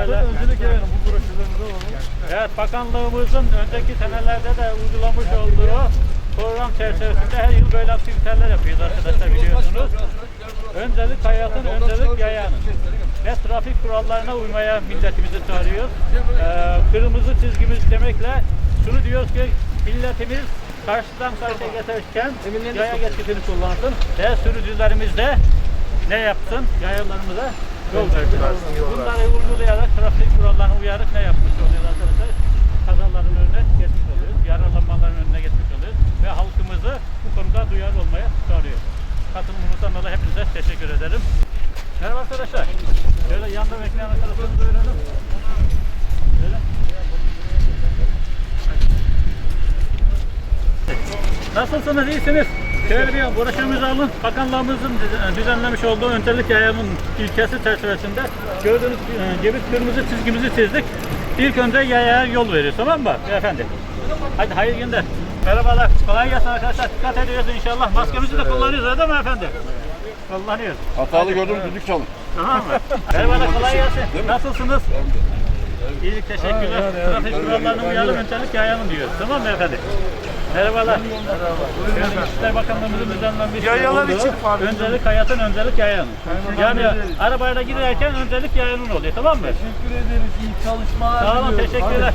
Öyle. Öncelik yani bu broşürlerinde olan. Evet, bakanlığımızın önceki senelerde de uygulamış olduğu program çerçevesinde her yıl böyle aktiviteler yapıyoruz arkadaşlar biliyorsunuz. Öncelik hayatın, öncelik yayanın. Ve trafik kurallarına uymaya milletimizi çağırıyoruz. Ee, kırmızı çizgimiz demekle şunu diyoruz ki milletimiz karşıdan karşıya geçerken yaya geçidini kullansın ve sürücülerimiz de ne yapsın? Yayalarımıza yol versin. Bunları uygulayarak trafik kurallarına uyarak ne yapmış oluyoruz arkadaşlar? Kazaların önüne geçmiş oluyoruz. Yaralanmaların önüne geçmiş oluyoruz. Ve halkımızı bu konuda duyarlı olmaya çağırıyoruz. Katılımınızdan dolayı hepinize teşekkür ederim. Merhaba arkadaşlar. Şöyle yanda bekleyen arkadaşlarımızı duyuralım. Şöyle. Nasılsınız? İyisiniz? Bir broşürümüzü alın. Bakanlığımızın düzen- düzenlemiş olduğu öncelik yayanın ilkesi çerçevesinde gördüğünüz e, gibi kırmızı çizgimizi çizdik. İlk önce yayaya yol veriyoruz tamam mı efendim? Hadi hayırlı günler. Merhabalar. Kolay gelsin arkadaşlar. Dikkat ediyoruz inşallah. Maskemizi de kullanıyoruz değil mi efendim? Kullanıyoruz. Hatalı gördüm düdük çalın. Tamam mı? Merhabalar kolay gelsin. Nasılsınız? İyilik teşekkürler. Trafik kurallarına uyalım öncelik yayanın diyoruz. Tamam mı efendim? Merhabalar. Merhabalar. İşler Bakanlığımızın düzenlenmiş Yayalar olduğu için farklı. öncelik hayatın öncelik yayanın. Yani arabayla giderken öncelik yayanın oluyor tamam mı? Teşekkür ederiz. İyi çalışmalar Tamam diliyoruz. teşekkürler.